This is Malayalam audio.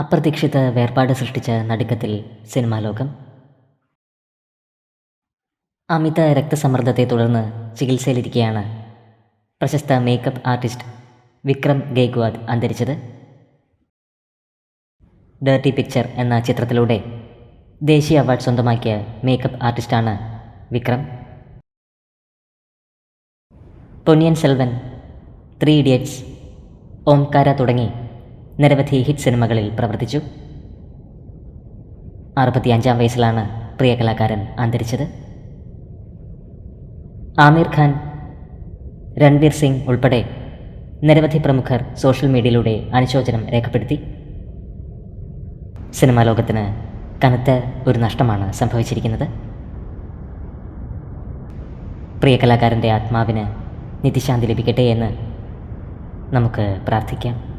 അപ്രതീക്ഷിത വേർപാട് സൃഷ്ടിച്ച നടുക്കത്തിൽ സിനിമാ ലോകം. അമിത രക്തസമ്മർദ്ദത്തെ തുടർന്ന് ചികിത്സയിലിരിക്കെയാണ് പ്രശസ്ത മേക്കപ്പ് ആർട്ടിസ്റ്റ് വിക്രം ഗേഗ്വാദ് അന്തരിച്ചത്. ഡേർട്ടി പിക്ചർ എന്ന ചിത്രത്തിലൂടെ ദേശീയ അവാർഡ് സ്വന്തമാക്കിയ മേക്കപ്പ് ആർട്ടിസ്റ്റാണ് വിക്രം. പൊന്നിയൻ സെൽവൻ ത്രീ ഇഡിയറ്റ്സ് ഓംകാര തുടങ്ങി നിരവധി ഹിറ്റ് സിനിമകളിൽ പ്രവർത്തിച്ചു. അറുപത്തിയഞ്ചാം വയസ്സിലാണ് പ്രിയ കലാകാരൻ അന്തരിച്ചത്. ആമിർ ഖാൻ രൺവീർ സിംഗ് ഉൾപ്പെടെ നിരവധി പ്രമുഖർ സോഷ്യൽ മീഡിയയിലൂടെ അനുശോചനം രേഖപ്പെടുത്തി. സിനിമാ ലോകത്തിന് കനത്ത ഒരു നഷ്ടമാണ് സംഭവിച്ചിരിക്കുന്നത്. പ്രിയ കലാകാരന്റെ ആത്മാവിന് നിത്യശാന്തി ലഭിക്കട്ടെ എന്ന് നമുക്ക് പ്രാർത്ഥിക്കാം.